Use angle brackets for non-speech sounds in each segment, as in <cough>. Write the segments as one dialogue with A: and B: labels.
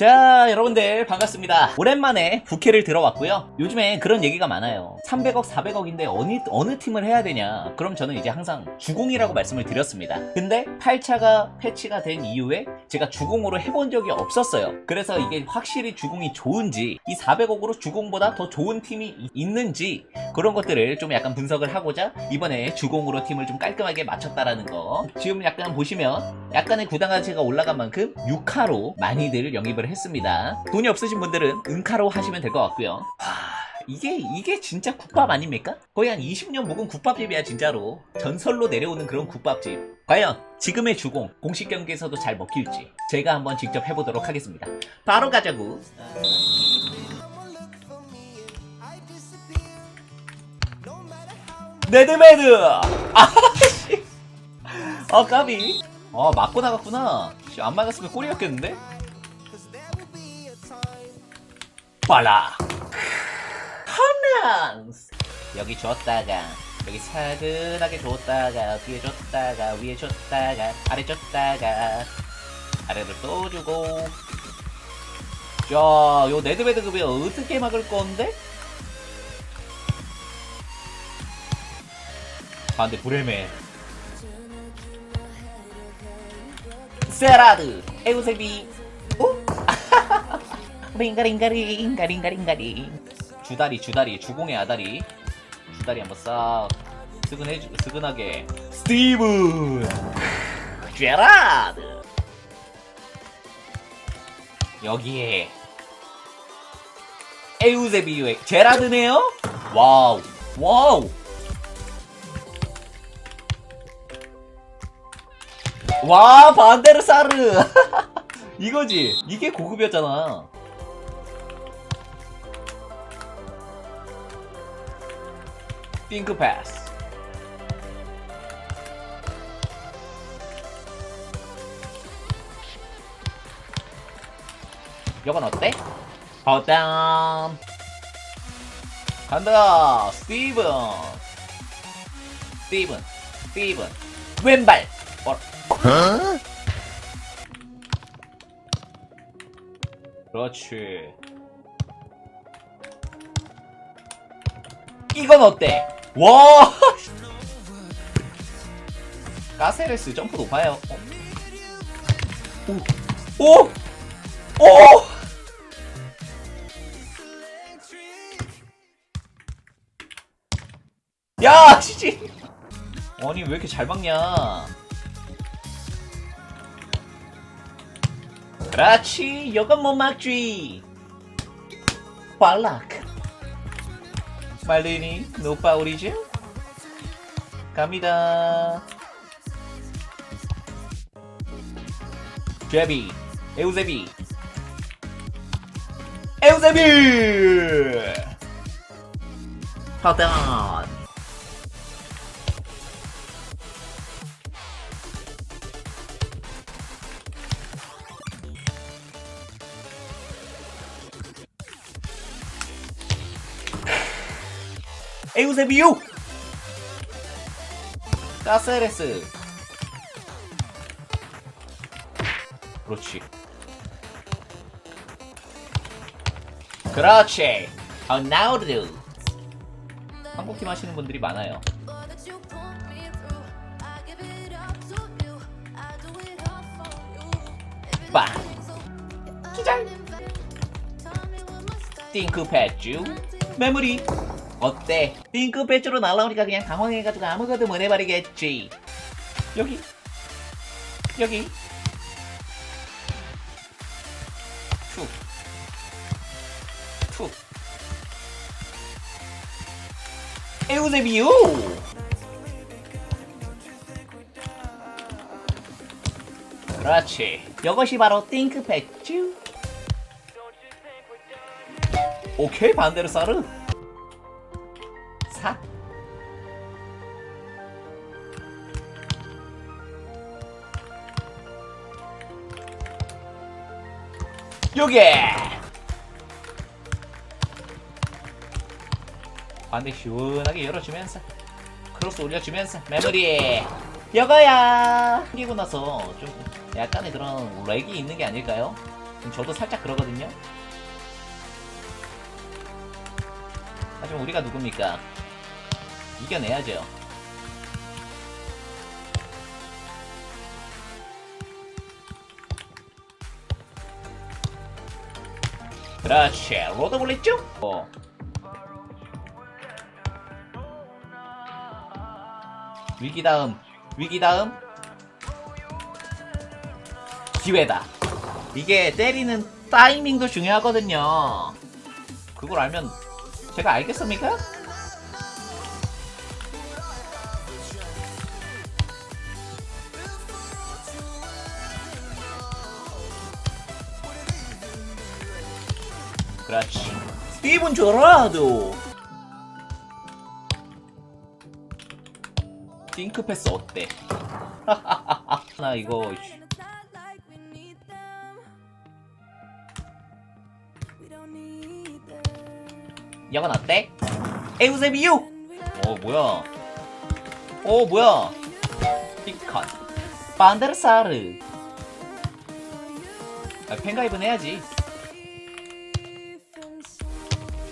A: 자, 여러분들 반갑습니다. 오랜만에 부캐를 들어왔고요. 요즘에 그런 얘기가 많아요. 300억, 400억인데 어느, 어느 팀을 해야 되냐. 그럼 저는 이제 항상 주공이라고 말씀을 드렸습니다. 근데 8차가 패치가 된 이후에 제가 주공으로 해본 적이 없었어요. 그래서 이게 확실히 주공이 좋은지, 이 400억으로 주공보다 더 좋은 팀이 이- 있는지, 그런 것들을 좀 약간 분석을 하고자 이번에 주공으로 팀을 좀 깔끔하게 맞췄다라는 거. 지금 약간 보시면 약간의 구단 가치가 올라간 만큼 6카로 많이들 영입을 했습니다. 돈이 없으신 분들은 은카로 하시면 될 것 같고요. 하, 이게 이게 진짜 국밥 아닙니까? 거의 한 20년 묵은 국밥집이야 진짜로. 전설로 내려오는 그런 국밥집. 과연 지금의 주공 공식 경기에서도 잘 먹힐지 제가 한번 직접 해보도록 하겠습니다. 바로 가자고. 네드메드! 아씨! 아, 까비. 아, 맞고 나갔구나. 씨, 안 맞았으면 골이었겠는데? 빨라. 홈런스! 여기 줬다가, 여기 사근하게 줬다가, 뒤에 줬다가, 위에 줬다가, 아래 줬다가, 아래를 또 주고. 자, 요 네드메드 급여 어떻게 막을 건데? 아 근데 브레멘 세라드 에우세비 오? 링가링가링 가링가링가링 주다리 주다리 주공의 아다리 주다리 한번 싹 스근해 스근하게 스티븐 제라드 여기에 에우세비유의 제라드네요 와우 와우 와 반데르사르 이거지 이게 고급이었잖아 핑크 패스 이건 어때? 버담 간다 스티븐 스티븐 스티븐 왼발 어, 그렇지. 이건 어때? 와! 가세레스 점프 높아요. 어. 오! 오! 오! 야, 씨! 아니 왜 이렇게 잘 막냐? 그렇지, 이건 못 막지. 발락. 말리니, 노파울이지? 갑니다. 제비, 에우제비. 에우제비! 파단. 에우세비유! 가스레스. 그렇지. 그렇지. 아나우드. 한국팀 하시는 분들이 많아요. 빵. 기절. 띵크 패쭈. 메모리. 어때? 띵크 패쭈로 날라오니까 그냥 당황해가지고 아무것도 못 해버리겠지. 여기. 여기. 툭. 툭. 에우세비유! 그렇지. 이것이 바로 띵크 패쭈. 오케이 반대로 쌀은 요게 반대 시원하게 열어주면서 크로스 올려주면서 메모리 여거야 생기고 나서 좀 약간의 그런 렉이 있는 게 아닐까요? 저도 살짝 그러거든요. 하지만 우리가 누굽니까? 이겨내야죠. 그렇지. 로드 볼리죠? 어. 위기 다음. 위기 다음. 기회다. 이게 때리는 타이밍도 중요하거든요. 그걸 알면 제가 알겠습니까? 그렇지. 스티븐 조라도. 띵크 패스 어때? <laughs> 나 이거 씨, 이건 어때? 에우세비유! 어 뭐야? 어 뭐야? 피컨 반데르사르 아, 펜가입은 해야지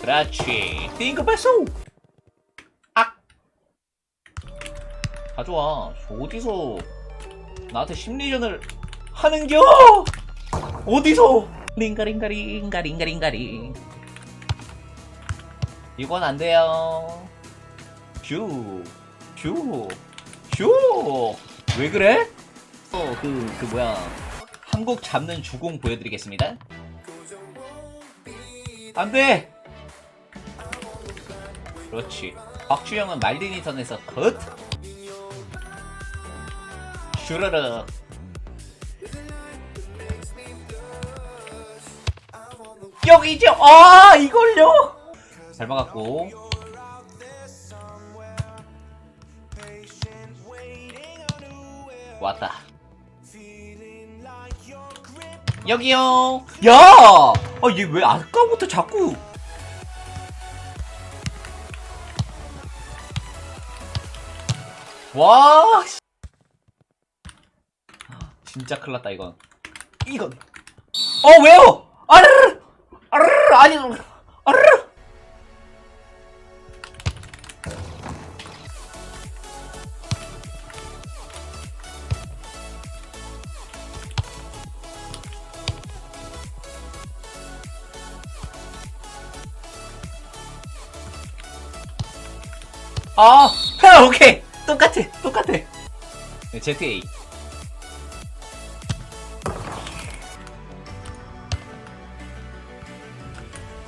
A: 그렇지 띵크패스 악 가져와 어디서 나한테 심리전을 하는겨 어디서 링가링가링가링가링가링 이건 안 돼요. 슈, 슈, 슈. 왜 그래? 어, 그, 그 뭐야. 한국 잡는 주공 보여드리겠습니다. 안 돼! 그렇지. 박주영은 말디니 턴에서 컷! 슈르르. 여기죠! 아, 이걸요! 잘 막았고 왔다 여기요 야! 아 얘 왜 아까부터 자꾸 와 씨. 진짜 큰일 났다 이건 이건 어 왜요 아르르 아르르 아니 아르르 아, 하, 오케이. 똑같아, 똑같아. 네, ZA.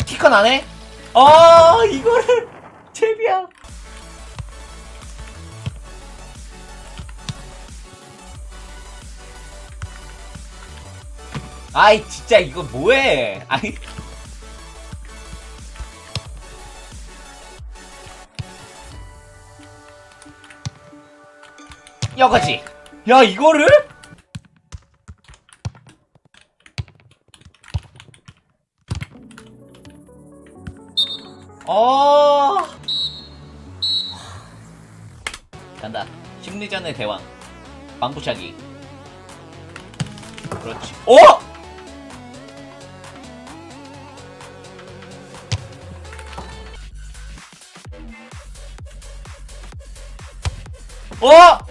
A: 티컨 안 해? 아, 이거를, <laughs> 제비야. 아이, 진짜 이거 뭐해? 아이. 여거지. 야, 이거를? 어. 간다. 심리전의 대왕. 방부차기. 그렇지. 어? 어?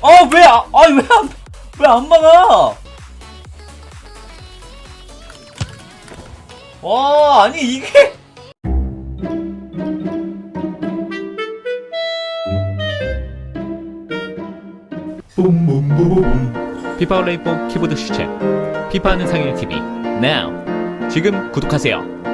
A: 어, 왜, 아, 아니, 왜 안, 왜안 막아? 와, 아니, 이게.
B: 피파 온라인 폰 키보드 시체 피파하는 상일 TV now 지금 구독하세요.